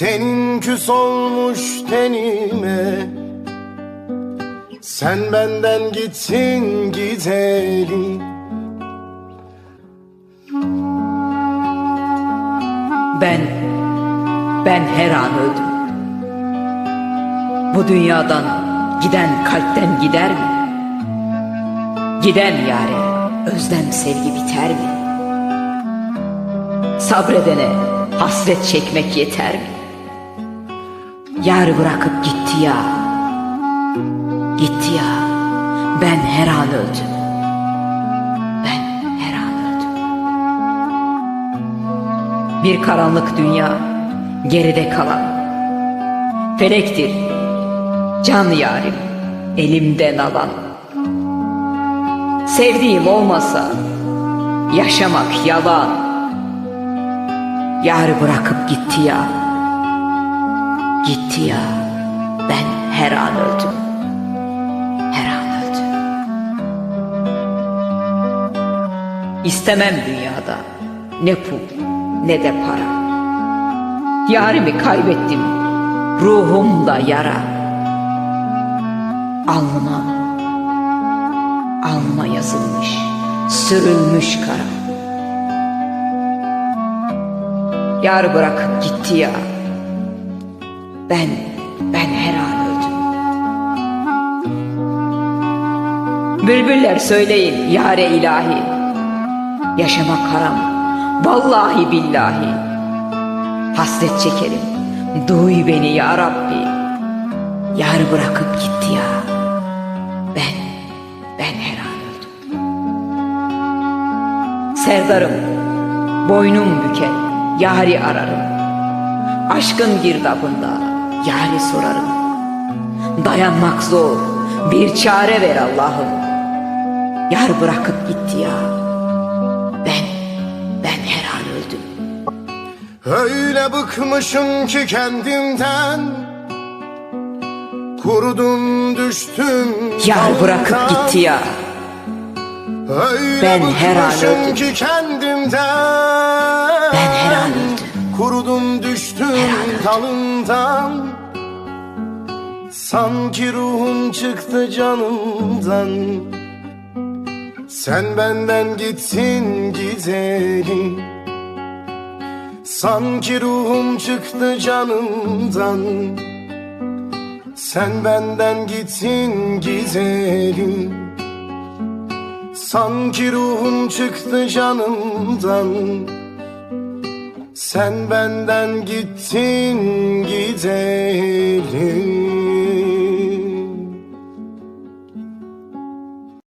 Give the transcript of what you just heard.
Tenin küs olmuş tenime Sen benden gittin gideli Ben, ben her an öldüm. Bu dünyadan giden kalpten gider mi? Giden yare özlem sevgi biter mi? Sabredene hasret çekmek yeter mi? Yar bırakıp gitti ya, gitti ya. Ben her an öldüm. Ben her an öldüm. Bir karanlık dünya geride kalan Felektir can yarim elimden alan Sevdiğim olmasa yaşamak yalan Yar bırakıp gitti ya Gitti ya ben her an öldüm Her an öldüm İstemem dünyada ne pul ne de para. Yarimi kaybettim ruhumda yara. Alnıma, alnıma yazılmış, sürülmüş kara. Yar bırakıp gitti ya. Ben, ben her an öldüm. Bülbüller söyleyin yare ilahi. Yaşamak haram, vallahi billahi. Hasret çekerim, duy beni ya Rabbi. Yar bırakıp gitti ya. Ben, ben her an öldüm. Serdarım, boynum büker, yari ararım. Aşkın girdabında yari sorarım. Dayanmak zor, bir çare ver Allah'ım. Yar bırakıp gitti ya. Ben, ben her an öldüm. Öyle bıkmışım ki kendimden Kurudum düştüm Yar bırakıp gitti ya. Öyle Ben her an öldüm. ki kendimden Ben her an öldüm. Kurudum düştüm dalından Sanki ruhum çıktı canımdan. Sen benden gittin gidelim Sanki ruhum çıktı canımdan. Sen benden gittin gidelim Sanki ruhum çıktı canımdan. Sen benden gittin gidelim